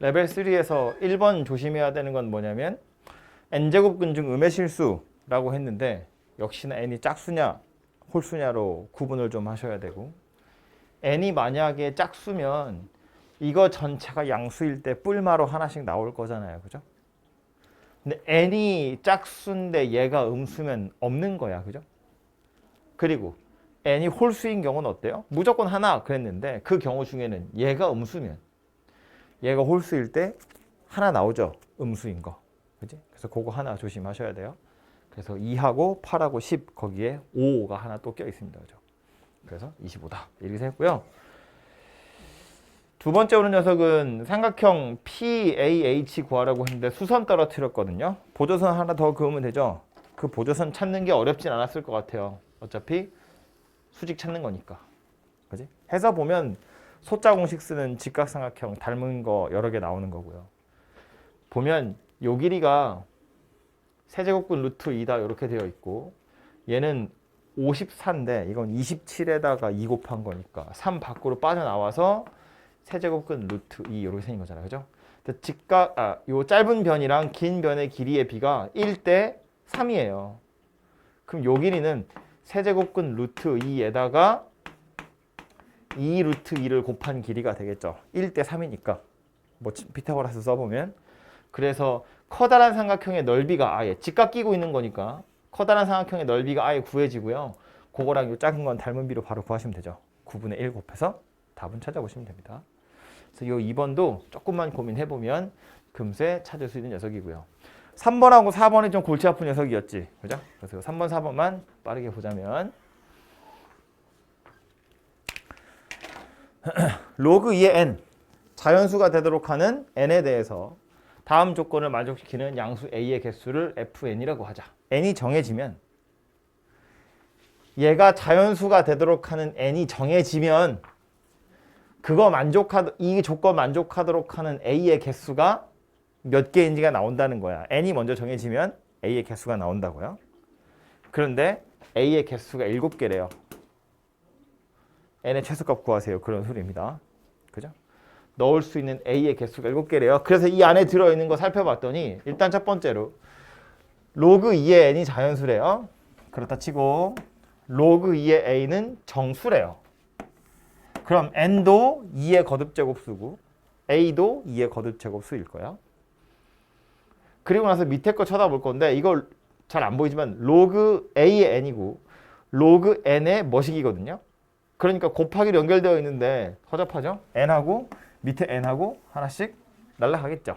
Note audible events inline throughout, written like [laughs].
레벨 3에서 1번 조심해야 되는 건 뭐냐면 n제곱 근 중 음의 실수라고 했는데 역시나 n이 짝수냐 홀수냐로 구분을 좀 하셔야 되고 n이 만약에 짝수면 이거 전체가 양수일 때 뿔마로 하나씩 나올 거잖아요. 그죠? 근데 n이 짝수인데 얘가 음수면 없는 거야. 그죠? 그리고 n이 홀수인 경우는 어때요? 무조건 하나 그랬는데 그 경우 중에는 얘가 음수면 얘가 홀수일 때 하나 나오죠. 음수인 거. 그지? 그래서 그거 하나 조심하셔야 돼요. 그래서 2하고 8하고 10 거기에 5가 하나 또 껴 있습니다. 그죠? 그래서 25다. 이렇게 생겼고요. 두 번째 오는 녀석은 삼각형 PAH 구하라고 했는데 수선 떨어뜨렸거든요. 보조선 하나 더 그으면 되죠. 그 보조선 찾는 게 어렵진 않았을 것 같아요. 어차피 수직 찾는 거니까. 그지? 해서 보면 소자 공식 쓰는 직각삼각형 닮은 거 여러 개 나오는 거고요. 보면 요 길이가 세제곱근 루트 2다 이렇게 되어 있고 얘는 54인데 이건 27에다가 2 곱한 거니까 3 밖으로 빠져나와서 세제곱근 루트 2 이렇게 생긴 거잖아요. 그죠? 직각 아, 요 짧은 변이랑 긴 변의 길이의 비가 1대 3이에요. 그럼 요 길이는 세제곱근 루트 2에다가 2 루트 2를 곱한 길이가 되겠죠. 1대 3이니까. 뭐 피타고라스 써보면 그래서 커다란 삼각형의 넓이가 아예 직각 끼고 있는 거니까 커다란 삼각형의 넓이가 아예 구해지고요. 그거랑 요 작은 건 닮은 비로 바로 구하시면 되죠. 9분의 1 곱해서 답은 찾아보시면 됩니다. 그래서 요 2번도 조금만 고민해보면 금세 찾을 수 있는 녀석이고요. 3번하고 4번이 좀 골치 아픈 녀석이었지. 그죠? 그래서 3번, 4번만 빠르게 보자면 [clears throat] 로그 2의 n 자연수가 되도록 하는 n에 대해서 다음 조건을 만족시키는 양수 a의 개수를 fn이라고 하자. n이 정해지면 얘가 자연수가 되도록 하는 n이 정해지면 그거 만족하 이 조건 만족하도록 하는 a의 개수가 몇 개인지가 나온다는 거야. n이 먼저 정해지면 a의 개수가 나온다고요. 그런데 a의 개수가 7개래요. N의 최소값 구하세요. 그런 소리입니다. 그죠? 넣을 수 있는 a의 개수가 7개래요. 그래서 이 안에 들어있는 거 살펴봤더니 일단 첫 번째로 로그 2의 n이 자연수래요. 그렇다 치고 로그 2의 a는 정수래요. 그럼 n도 2의 거듭제곱수고 a도 2의 거듭제곱수일 거야. 그리고 나서 밑에 거 쳐다볼 건데 이걸 잘 안 보이지만 로그 a의 n이고 로그 n의 머식이거든요. 그러니까 곱하기로 연결되어 있는데 허접하죠? n하고 밑에 n하고 하나씩 날라가겠죠.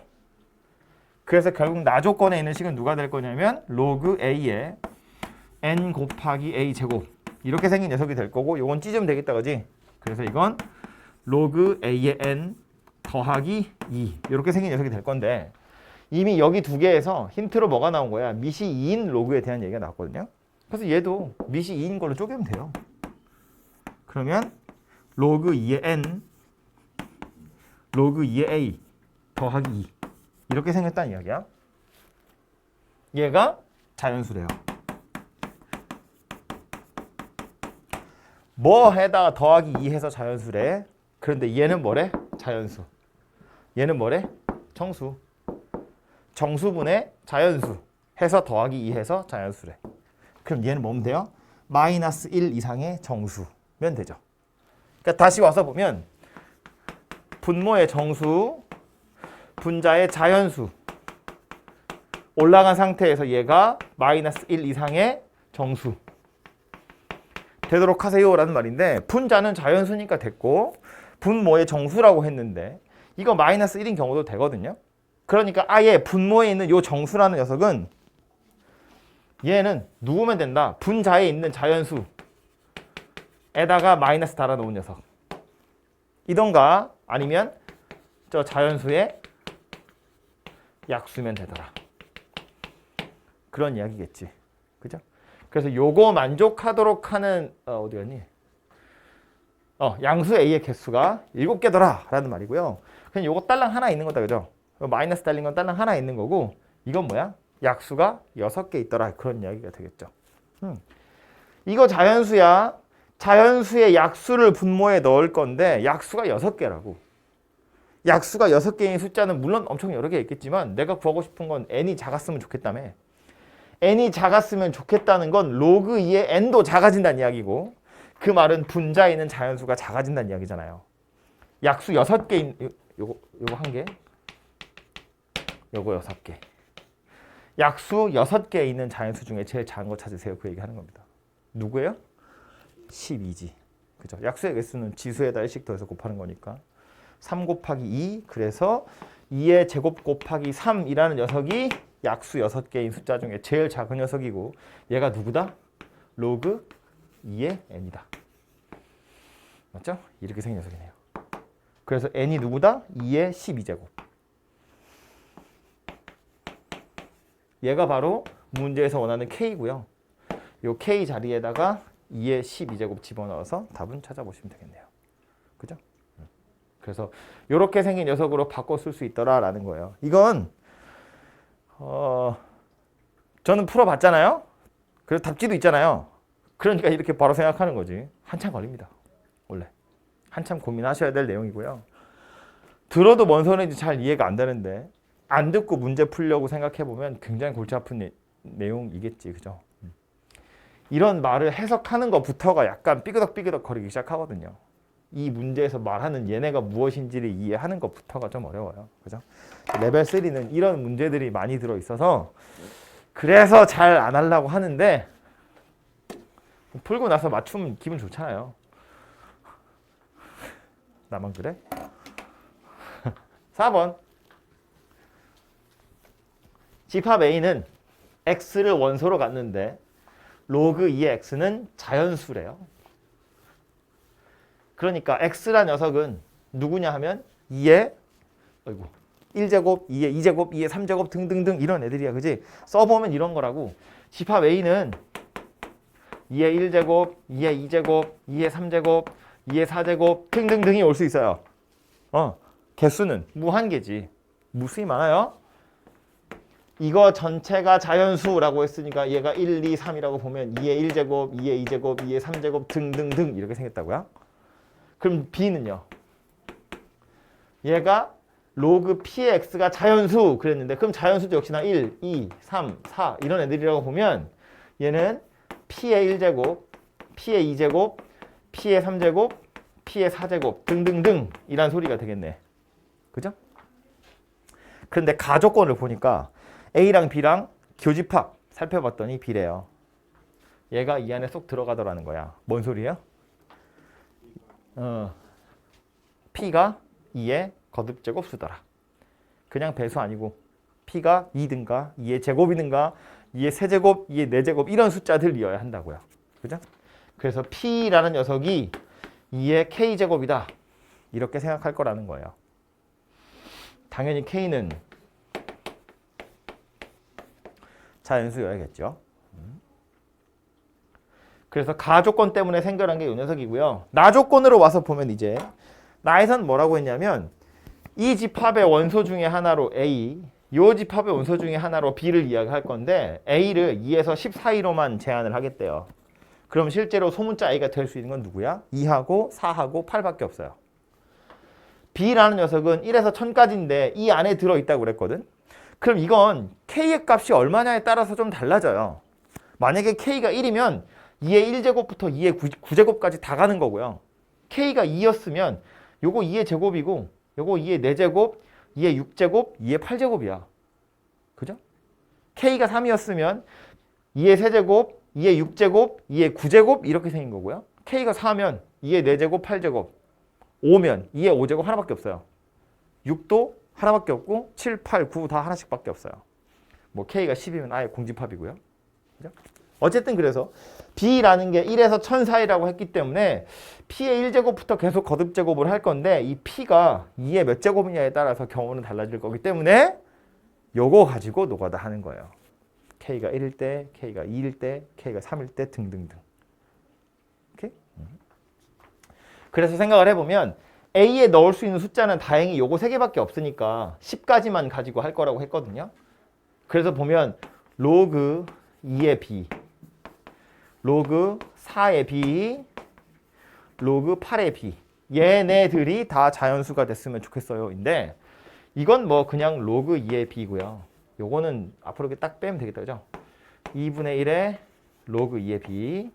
그래서 결국 나 조건에 있는 식은 누가 될 거냐면 로그 a의 n 곱하기 a 제곱 이렇게 생긴 녀석이 될 거고 요건 찢으면 되겠다 그지? 그래서 이건 로그 a의 n 더하기 2 이렇게 생긴 녀석이 될 건데 이미 여기 두 개에서 힌트로 뭐가 나온 거야? 밑이 2인 로그에 대한 얘기가 나왔거든요. 그래서 얘도 밑이 2인 걸로 쪼개면 돼요. 그러면 로그 2의 n 로그 2의 a 더하기 2 이렇게 생겼다는 이야기야. 얘가 자연수래요. 뭐 해다 더하기 2 해서 자연수래. 그런데 얘는 뭐래? 자연수. 얘는 뭐래? 정수. 정수분의 자연수 해서 더하기 2 해서 자연수래. 그럼 얘는 돼요? 마이너스 1 이상의 정수 면 되죠. 그러니까 다시 와서 보면 분모의 정수, 분자의 자연수 올라간 상태에서 얘가 마이너스 1 이상의 정수 되도록 하세요 라는 말인데 분자는 자연수니까 됐고 분모의 정수라고 했는데 이거 마이너스 1인 경우도 되거든요. 그러니까 아예 분모에 있는 요 정수라는 녀석은 얘는 누우면 된다. 분자에 있는 자연수 에다가 마이너스 달아놓은 녀석. 이던가 아니면 저 자연수의 약수면 되더라. 그런 이야기겠지. 그죠? 그래서 요거 만족하도록 하는 어, 어디 갔니? 어, 양수 A의 개수가 7개더라 라는 말이고요. 그냥 요거 딸랑 하나 있는 거다. 그죠? 마이너스 달린 건 딸랑 하나 있는 거고 이건 뭐야? 약수가 6개 있더라. 그런 이야기가 되겠죠. 음. 이거 자연수야. 자연수의 약수를 분모에 넣을 건데 약수가 6개라고. 약수가 6개인 숫자는 물론 엄청 여러 개 있겠지만 내가 구하고 싶은 건 n이 작았으면 좋겠다며. n이 작았으면 좋겠다는 건 로그 2의 n도 작아진다는 이야기고 그 말은 분자에 있는 자연수가 작아진다는 이야기잖아요. 약수 6개인 요- 요거 요거 한 개. 요거 6개. 약수 6개 있는 자연수 중에 제일 작은 거 찾으세요. 그 얘기 하는 겁니다. 누구예요? 12지. 그죠? 약수의 개수는 지수에다 1씩 더해서 곱하는 거니까 3 곱하기 2 그래서 2의 제곱 곱하기 3이라는 녀석이 약수 6개인 숫자 중에 제일 작은 녀석이고 얘가 누구다? 로그 2의 n이다. 맞죠? 이렇게 생긴 녀석이네요. 그래서 n이 누구다? 2의 12제곱. 얘가 바로 문제에서 원하는 k고요. 요 k 자리에다가 2의 12제곱 집어넣어서 답은 찾아보시면 되겠네요. 그죠? 음. 그래서 이렇게 생긴 녀석으로 바꿔 쓸 수 있더라라는 거예요. 이건 어 저는 풀어봤잖아요. 그래서 답지도 있잖아요. 그러니까 이렇게 바로 생각하는 거지. 한참 걸립니다. 원래 한참 고민하셔야 될 내용이고요. 들어도 뭔 소리인지 잘 이해가 안 되는데 안 듣고 문제 풀려고 생각해 보면 굉장히 골치 아픈 내, 내용이겠지, 그죠? 음. 이런 말을 해석하는 것부터가 약간 삐그덕삐그덕 거리기 시작하거든요. 이 문제에서 말하는 얘네가 무엇인지를 이해하는 것부터가 좀 어려워요. 그죠? 레벨 3는 이런 문제들이 많이 들어 있어서 그래서 잘 안 하려고 하는데 풀고 나서 맞추면 기분 좋잖아요. 나만 그래? [laughs] 4번 집합 A는 x를 원소로 갖는데 로그 2의 x는 자연수래요. 그러니까 x란 녀석은 누구냐 하면 2의 어이구 1제곱, 2의 2제곱, 2의 3제곱 등등등 이런 애들이야. 그지? 써보면 이런 거라고. 집합 A는 2의 1제곱, 2의 2제곱, 2의 3제곱, 2의 4제곱 등등등이 올 수 있어요. 어, 개수는 무한개지. 무수히 많아요. 이거 전체가 자연수라고 했으니까 얘가 1, 2, 3이라고 보면 2의 1제곱, 2의 2제곱, 2의 3제곱 등등등 이렇게 생겼다고요. 그럼 B는요? 얘가 로그 P의 X가 자연수 그랬는데 그럼 자연수도 역시나 1, 2, 3, 4 이런 애들이라고 보면 얘는 P의 1제곱, P의 2제곱, P의 3제곱, P의 4제곱 등등등 이란 소리가 되겠네. 그죠? 그런데 가조건을 보니까 A랑 B랑 교집합 살펴봤더니 B래요. 얘가 이 안에 쏙 들어가더라는 거야. 뭔 소리예요? 어, P가 2의 거듭 제곱 수더라. 그냥 배수 아니고 P가 2든가 2의 제곱이든가 2의 세제곱, 2의 네제곱 이런 숫자들이어야 한다고요. 그죠? 그래서 P라는 녀석이 2의 K제곱이다. 이렇게 생각할 거라는 거예요. 당연히 K는 자연수여야겠죠. 음. 그래서 가조건 때문에 생겨난 게 이 녀석이고요. 나조건으로 와서 보면 이제 나에선 뭐라고 했냐면 이 집합의 원소 중에 하나로 A, 요 집합의 원소 중에 하나로 B를 이야기할 건데 A를 2에서 10 사이로만 제한을 하겠대요. 그럼 실제로 소문자 A가 될 수 있는 건 누구야? 2하고 4하고 8밖에 없어요. B라는 녀석은 1에서 1000까지인데 이 안에 들어있다고 그랬거든. 그럼 이건 K의 값이 얼마냐에 따라서 좀 달라져요. 만약에 K가 1이면 2의 1제곱부터 2의 9제곱까지 다 가는 거고요. K가 2였으면 요거 2의 제곱이고 요거 2의 4제곱, 2의 6제곱, 2의 8제곱이야. 그죠? K가 3이었으면 2의 세제곱, 2의 6제곱, 2의 9제곱 이렇게 생긴 거고요. K가 4면 2의 4제곱, 8제곱. 5면 2의 5제곱 하나밖에 없어요. 6도 하나밖에 없고 7, 8, 9 다 하나씩밖에 없어요. 뭐 K가 10이면 아예 공집합이고요. 그죠? 어쨌든 그래서 B라는 게 1에서 1000 사이라고 했기 때문에 P의 1제곱부터 계속 거듭제곱을 할 건데 이 P가 2의 몇 제곱이냐에 따라서 경우는 달라질 거기 때문에 요거 가지고 노가다 하는 거예요. K가 1일 때, K가 2일 때, K가 3일 때 등등등. 오케이? 음. 그래서 생각을 해보면 A에 넣을 수 있는 숫자는 다행히 요거 세 개밖에 없으니까 10까지만 가지고 할 거라고 했거든요. 그래서 보면 로그 2의 B, 로그 4의 B, 로그 8의 B 얘네들이 다 자연수가 됐으면 좋겠어요 인데 이건 뭐 그냥 로그 2의 b고요. 요거는 앞으로 딱 빼면 되겠다. 그죠? 2분의 1의 로그 2의 b.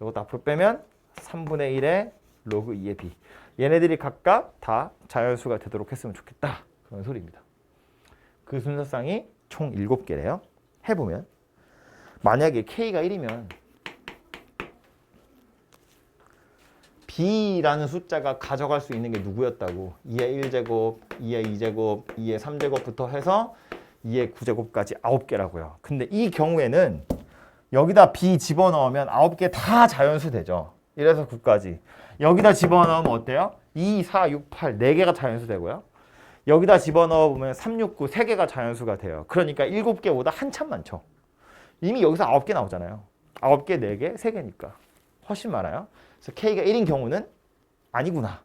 요것도 앞으로 빼면 3분의 1의 로그 2의 b. 얘네들이 각각 다 자연수가 되도록 했으면 좋겠다. 그런 소리입니다. 그 순서상이 총 7개래요. 해보면 만약에 k가 1이면 b라는 숫자가 가져갈 수 있는 게 누구였다고 2의 1제곱, 2의 2제곱, 2의 3제곱부터 해서 2의 9제곱까지 9개라고요. 근데 이 경우에는 여기다 b 집어넣으면 9개 다 자연수 되죠. 1에서 9까지. 여기다 집어넣으면 어때요? 2, 4, 6, 8, 4개가 자연수 되고요. 여기다 집어넣어 보면 3, 6, 9, 3개가 자연수가 돼요. 그러니까 7개보다 한참 많죠. 이미 여기서 9개 나오잖아요. 9개, 4개, 3개니까. 훨씬 많아요. 그래서 K가 1인 경우는 아니구나.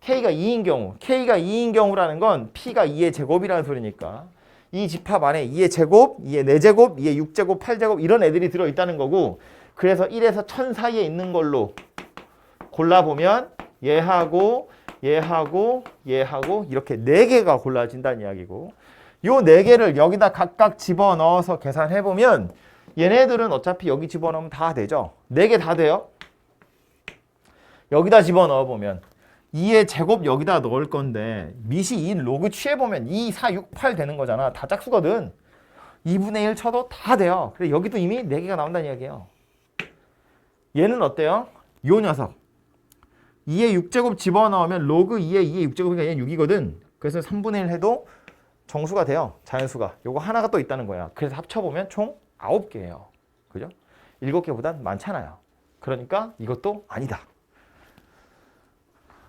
K가 2인 경우, K가 2인 경우라는 건 P가 2의 제곱이라는 소리니까 이 집합 안에 2의 제곱, 2의 4제곱, 2의 6제곱, 8제곱 이런 애들이 들어있다는 거고 그래서 1에서 1000 사이에 있는 걸로 골라보면 얘하고 얘하고 얘하고 이렇게 4개가 골라진다는 이야기고 요 4개를 여기다 각각 집어넣어서 계산해보면 얘네들은 어차피 여기 집어넣으면 다 되죠. 4개 다 돼요. 여기다 집어넣어보면 2의 제곱 여기다 넣을 건데 밑이 2 로그 취해보면 2, 4, 6, 8 되는 거잖아. 다 짝수거든. 2분의 1 쳐도 다 돼요. 그래 여기도 이미 4개가 나온다는 이야기예요. 얘는 어때요? 요 녀석. 2의 6제곱 집어넣으면 로그 2의 2의 6제곱이니까 얘는 6이거든. 그래서 3분의 1 해도 정수가 돼요. 자연수가. 요거 하나가 또 있다는 거야. 그래서 합쳐보면 총 9개예요. 그죠? 7개보단 많잖아요. 그러니까 이것도 아니다.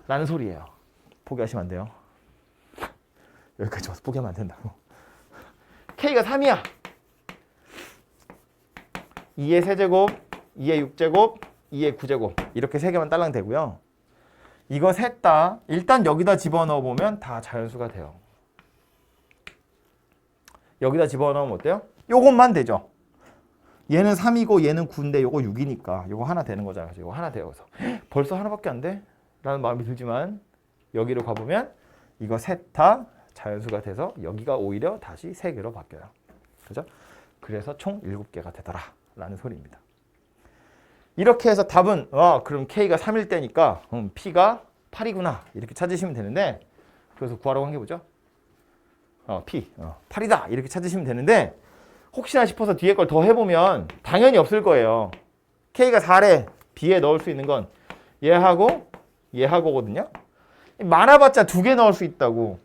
라는 소리예요. 포기하시면 안 돼요. 여기까지 와서 포기하면 안 된다고. K가 3이야. 2의 세제곱, 2의 6제곱, 2의 9제곱 이렇게 세 개만 딸랑 되고요. 이거 셋 다 일단 여기다 집어넣어 보면 다 자연수가 돼요. 여기다 집어넣으면 어때요? 요것만 되죠. 얘는 3이고 얘는 9인데 요거 6이니까 요거 하나 되는 거잖아요. 요거 하나 돼요. 그래서 [gasps] 벌써 하나밖에 안 돼? 라는 마음이 들지만 여기로 가보면 이거 셋 다 자연수가 돼서 여기가 오히려 다시 3개로 바뀌어요. 그죠? 그래서 총 7개가 되더라 라는 소리입니다. 이렇게 해서 답은 어, 그럼 K가 3일 때니까 음, P가 8이구나 이렇게 찾으시면 되는데 그래서 구하라고 한 게 뭐죠? 어, P 어, 8이다 이렇게 찾으시면 되는데 혹시나 싶어서 뒤에 걸 더 해보면 당연히 없을 거예요. K가 4래 B에 넣을 수 있는 건 얘하고 얘하고거든요. 많아봤자 두 개 넣을 수 있다고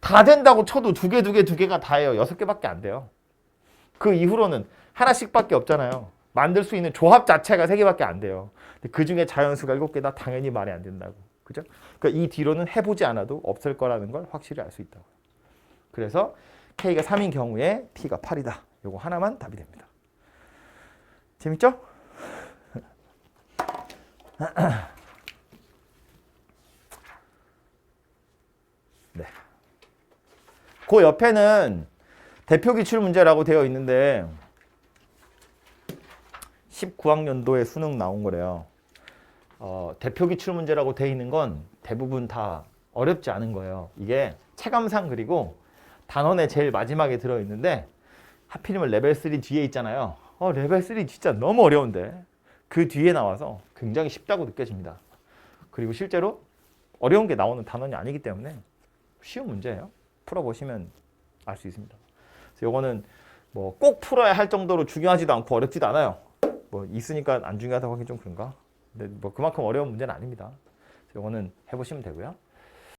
다 된다고 쳐도 두 개 두 개 두 개가 다예요. 여섯 개밖에 안 돼요. 그 이후로는 하나씩밖에 없잖아요. 만들 수 있는 조합 자체가 세 개밖에 안 돼요. 그 중에 자연수가 일곱 개다 당연히 말이 안 된다고. 그죠? 그러니까 이 뒤로는 해보지 않아도 없을 거라는 걸 확실히 알 수 있다고. 그래서 K가 3인 경우에 P가 8이다. 요거 하나만 답이 됩니다. 재밌죠? [clears throat] 네. 그 옆에는 대표 기출 문제라고 되어 있는데 19학년도에 수능 나온 거래요. 어, 대표 기출 문제라고 되어 있는 건 대부분 다 어렵지 않은 거예요. 이게 체감상 그리고 단원의 제일 마지막에 들어 있는데 하필이면 레벨 3 뒤에 있잖아요. 어, 레벨 3 진짜 너무 어려운데 그 뒤에 나와서 굉장히 쉽다고 느껴집니다. 그리고 실제로 어려운 게 나오는 단원이 아니기 때문에 쉬운 문제예요. 풀어보시면 알 수 있습니다. 그래서 이거는 뭐 꼭 풀어야 할 정도로 중요하지도 않고 어렵지도 않아요. 뭐 있으니까 안 중요하다고 하긴 좀 그런가? 근데 뭐 그만큼 어려운 문제는 아닙니다. 이거는 해보시면 되고요.